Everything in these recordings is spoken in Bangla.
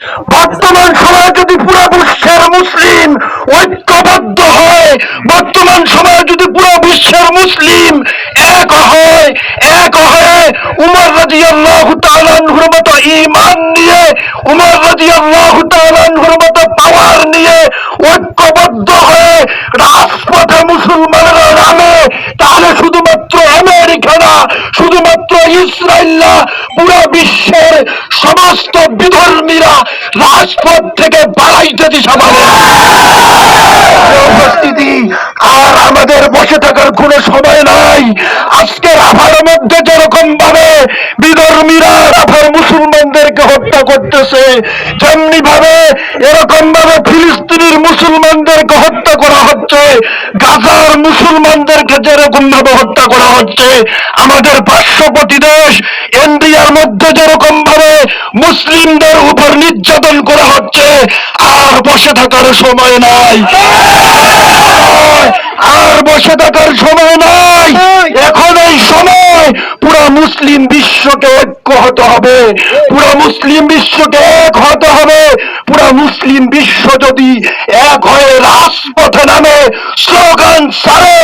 বর্তমান সময়ে যদি পুরো বিশ্বের মুসলিম ঐক্যবদ্ধ হয়, বর্তমান সময়ে যদি পুরো বিশ্বের মুসলিম এক হয়, এক হয়ে উমর রাজি আল্লাহ তালানহুর মতো ইমান নিয়ে, উমর রাজি আল্লাহ তালানহুর মতো পাওয়ার নিয়ে ঐক্যবদ্ধ হয়ে রাজপথে মুসলমানেরা নামে তাহলে শুধুমাত্র আমেরিকা না শুধুমাত্র ইসরায়েল পুরো বিশ্বের সমস্ত বিধর্মীরা রাজপথ থেকে বাড়াইতে দিশা পাবে উপস্থিতি আর আমাদের বসে থাকার কোনো সময় নাই। আজকে রাফার মধ্যে যেরকম ভাবে বিধর্মীরা রাফার মুসলমানদেরকে হত্যা করতেছে যেমনি ভাবে এরকম ভাবে ফিলিস্তিনের মুসলমানদেরকে হত্যা করা হচ্ছে, গাজার মুসলমানদেরকে যেরকম ভাবে হত্যা করা হচ্ছে। আমাদের পার্শ্ববর্তী দেশ ইন্ডিয়ার মধ্যে যেরকম ভাবে মুসলিমদের উপর নির্যাতন করা হচ্ছে, আর বসে থাকার সময় নাই। আর বসে থাকার সময় নাই। এখন এই সময় পুরো মুসলিম বিশ্বকে ঐক্য হতে হবে। পুরো মুসলিম বিশ্বকে এক হতে হবে। মুসলিম বিশ্ব যদি এক হয়ে রাজপথে নামে, স্লোগান সারে,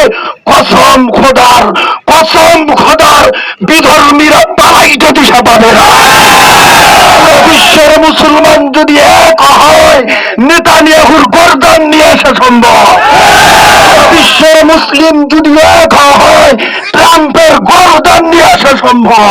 কসম খোদার কসম খোদার, বিধর্মীরা পালাইতে দিশা পাবে বিশ্বের মুসলমান যদি এক হয়, নেতানিয়াহুর গর্দান নিয়ে আসা সম্ভব। বিশ্বের মুসলিম যদি এক হয়, ট্রাম্পের গর্দান নিয়ে আসা সম্ভব।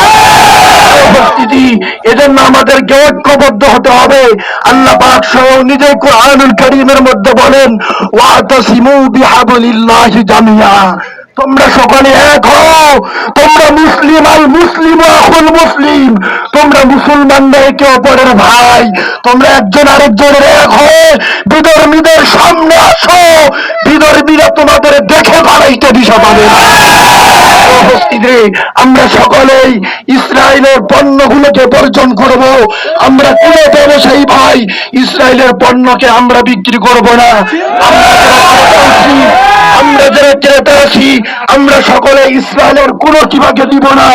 উপস্থিতি, এজন্য আমাদেরকে ঐক্যবদ্ধ হতে হবে। আল্লাহ পাক স্বয়ং নিজে কোরআনুল করিমের মধ্যে বলেন ওয়াতাসিমু বিহাবলিল্লাহি জামিয়া। তোমরা সকলে এক হও। তোমরা মুসলিম আল মুসলিম আখুল মুসলিম। তোমরা মুসলমানরা একে অপরের ভাই। তোমরা একজন আরেকজনের এক হয়ে বিধর্মীদের সামনে আসো। বিধর্মীরা তোমাদের দেখে বাড়াইতে দিশা পাবে। উপস্থিতি আমরা সকলেই ইসরায়েলের পণ্যগুলোকে বর্জন করব। আমরা কোনো ব্যবসায়ী ভাই ইসরায়েলের পণ্যকে আমরা বিক্রি করব না। আমরা যারা ক্রেতা আছি, আমরা সকলে ইসরায়েলের কোনো কীভাবে দিব না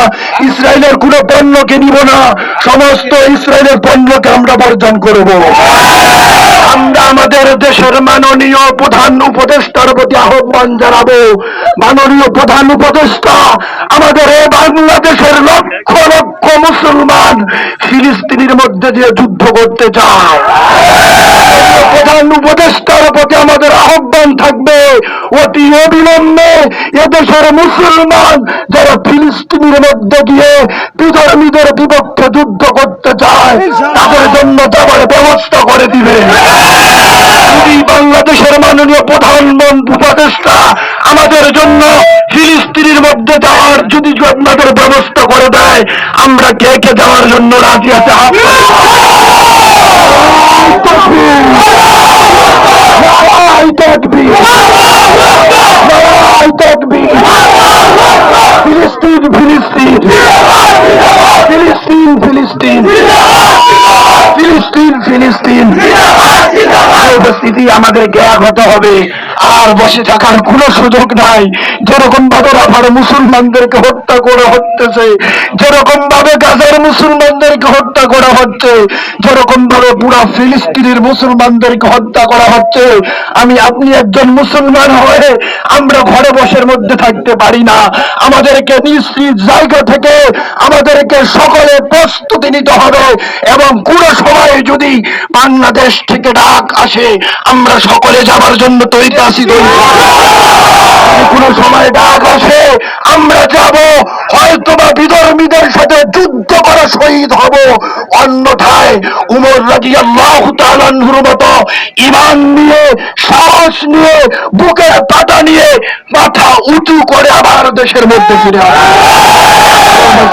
ইসরায়েলের কোনো পণ্যকে নিব না সমস্ত ইসরায়েলের পণ্যকে আমরা বর্জন করব। আমরা আমাদের দেশের মাননীয় প্রধান উপদেষ্টার প্রতি আহ্বান জানাব। মাননীয় প্রধান উপদেষ্টা আমাদের এই বাংলাদেশের লক্ষ লক্ষ মুসলমান ফিলিস্তিনের মধ্যে যে যুদ্ধ করতে চায়। প্রধান উপদেষ্টার প্রতি আমাদের আহ্বান থাকবে অতি অবিলম্বে এদেশের মুসলমান যারা ফিলিস্তিনের মধ্যে বিপক্ষে যুদ্ধ করতে চায় তাদের জন্য যাবার ব্যবস্থা করে দিবে বাংলাদেশের মাননীয় প্রধানমন্ত্রী উপদেষ্টা আমাদের জন্য ফিলিস্তিনের মধ্যে যাওয়ার যদি আপনাদের ব্যবস্থা করে দেয় আমরা কে কে যাওয়ার জন্য রাজি আছে। নারায় তাকবীর। ফিলিস্তিন ফিলিস্তিন ফিলিস্তিন ফিলিস্তিন ফিলিস্তিন। উপস্থিতি আমাদেরকে এক হতে হবে। আর বসে থাকার কোনো সুযোগ নাই। যেরকম ভাবে রাফার মুসলমানদেরকে হত্যা করা হতেছে যেরকম ভাবে গাজার মুসলমানদেরকে হত্যা করা হচ্ছে, যেরকম ভাবে পুরা ফিলিস্তিনের মুসলমানদেরকে হত্যা করা হচ্ছে, আমি আপনি একজন মুসলমান হয়ে আমরা ঘরে বসের মধ্যে থাকতে পারি না। আমাদেরকে নিজ জায়গা থেকে আমাদেরকে সকলে প্রস্তুতি নিতে হবে এবং কোনো সময় যদি বাংলাদেশ থেকে ডাক আসে, আমরা সকলে যাবার জন্য তৈরি তৈরি যদি কোনো সময় ডাক আসে, আমরা যাব হয়তো বা বিধর্মীদের সাথে যুদ্ধ করা শহীদ হব। অন্যথায় উমর রাজি আল্লাহ তালানহুর মতো ইমান নিয়ে, সাহস নিয়ে, বুকের পাতা নিয়ে মাথা উঁচু করে আবার দেশের মধ্যে ফিরে আসব